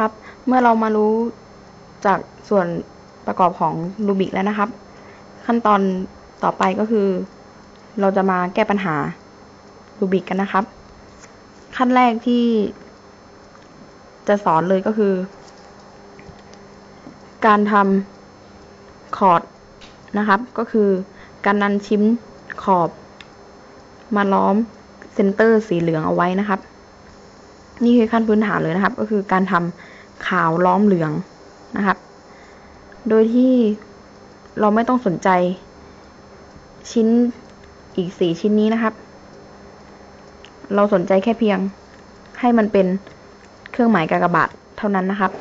ครับ เมื่อเรามารู้จากส่วนประกอบของรูบิกแล้วนะครับ ขั้นตอนต่อไปก็คือ เราจะมาแก้ปัญหารูบิกกันนะครับ ขั้นแรกที่จะสอนเลยก็คือ การทำคอดนะครับ ก็คือการนันชิ้นขอบ มาล้อมเซนเตอร์สีเหลืองเอาไว้นะครับ นี่คือขั้นพื้นฐานเลยนะครับ ก็คือการทำขาวล้อมเหลืองนะครับ โดยที่เราไม่ต้องสนใจชิ้นอีกสี่ชิ้นนี้นะครับ เราสนใจแค่เพียงให้มันเป็นเครื่องหมายกากบาทเท่านั้นนะครับ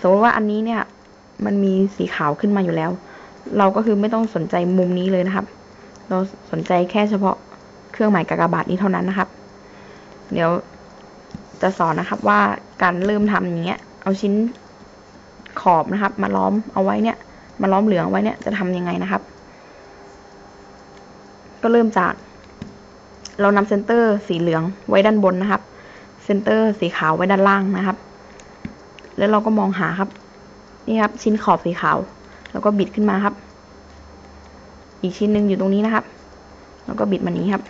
สมมติว่าอันนี้เนี่ย มันมีสีขาวขึ้นมาอยู่แล้ว เราก็คือไม่ต้องสนใจมุมนี้เลยนะครับ เราสนใจแค่เฉพาะเครื่องหมายกากบาทนี้เท่านั้นนะครับ เดี๋ยว จะสอนนะครับว่าการเริ่มทำอย่างเงี้ย เอาชิ้นขอบนะครับ มาล้อมเอาไว้เนี่ย มาล้อมเหลืองไว้เนี่ยจะทำยังไงนะครับ ก็เริ่มจาก เรานำเซนเตอร์สีเหลืองไว้ด้านบนนะครับ เซนเตอร์สีขาวไว้ด้านล่างนะครับ แล้วเราก็มองหาครับ นี่ครับ ชิ้นขอบสีขาว แล้วก็บิดขึ้นมาครับ อีกชิ้นหนึ่งอยู่ตรงนี้นะครับ แล้วก็บิดมันนี้ครับ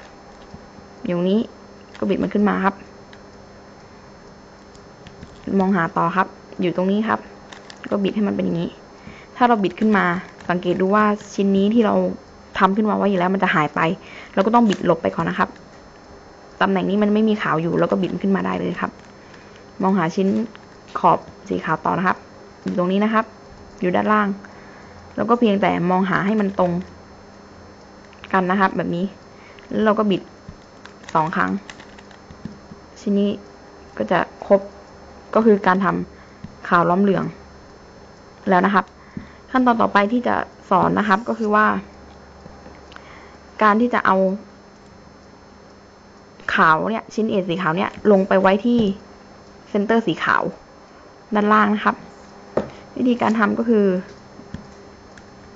อยู่นี้ก็บิดมันขึ้นมาครับ มองหาต่อครับ อยู่ตรงนี้ครับ ก็บิดให้มันเป็นอย่างนี้ ถ้าเราบิดขึ้นมา สังเกตดูว่าชิ้นนี้ที่เราทำขึ้นมาไว้อยู่แล้วมันจะหายไป เราก็ต้องบิดหลบไปก่อนนะครับตำแหน่งนี้มันไม่มีขาวอยู่ แล้วก็บิดขึ้นมาได้เลยครับ มองหาชิ้นขอบสีขาวต่อนะครับ อยู่ตรงนี้นะครับ อยู่ด้านล่าง แล้วก็เพียงแต่มองหาให้มันตรงกันนะครับ แบบนี้ แล้วเราก็บิดสองครั้ง ชิ้นนี้ก็จะครบ ก็คือการทำขาวล้อมเหลือง แล้วนะครับ ขั้นตอนต่อไปที่จะสอนนะครับก็คือว่า การที่จะเอา ขาวเนี่ย ชิ้นเอสีขาวเนี่ยลงไปไว้ที่เซนเตอร์สีขาวด้านล่างนะครับ วิธีการทำก็คือ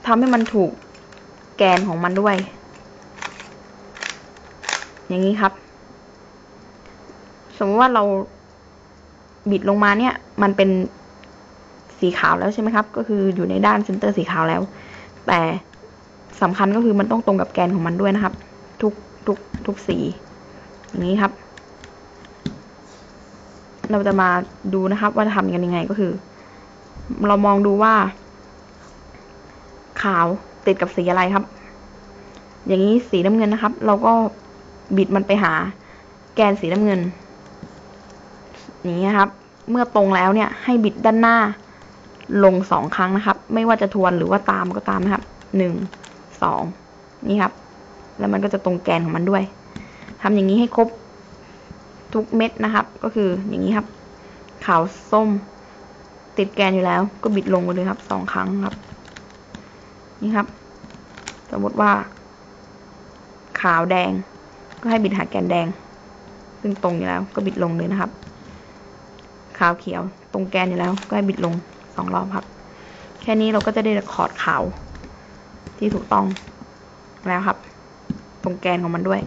ทำให้มันถูกแกนของมันด้วย อย่างนี้ครับ สมมติว่าเรา บิดลงมาเนี่ย มันเป็นสีขาวแล้วใช่ไหมครับ ก็คืออยู่ในด้านเซนเตอร์สีขาวแล้ว แต่สำคัญก็คือมันต้องตรงกับแกนของมันด้วยนะครับ ทุกทุกทุกสี อย่างนี้ครับ เราจะมาดูนะครับ ว่าจะทำกันยังไงก็คือ เรามองดูว่า ขาวติดกับสีอะไรครับ อย่างนี้สีน้ำเงินนะครับ เราก็บิดมันไปหาแกนสีน้ำเงิน อย่างนี้ครับ เมื่อตรงแล้วเนี่ยให้บิดด้านหน้าลงสองครั้งนะครับ ไม่ว่าจะทวนหรือว่าตามก็ตามนะครับหนึ่งสองนี่ครับ แล้วมันก็จะตรงแกนของมันด้วยทำอย่างนี้ให้ครบทุกเม็ดนะครับ ก็คืออย่างนี้ครับ ขาวส้ม ติดแกนอยู่แล้ว ก็บิดลงไปเลยครับสองครั้งครับ นี่ครับ สมมติว่า ขาวแดง ก็ให้บิดหาแกนแดง ซึ่งตรงอยู่แล้ว ก็บิดลงเลยนะครับ ขาวเขียว ตรงแกนอยู่แล้ว ก็ให้บิดลงสองรอบครับ แค่นี้เราก็จะได้คอร์ดขาว ที่ถูกต้องแล้วครับ ตรงแกนของมันด้วย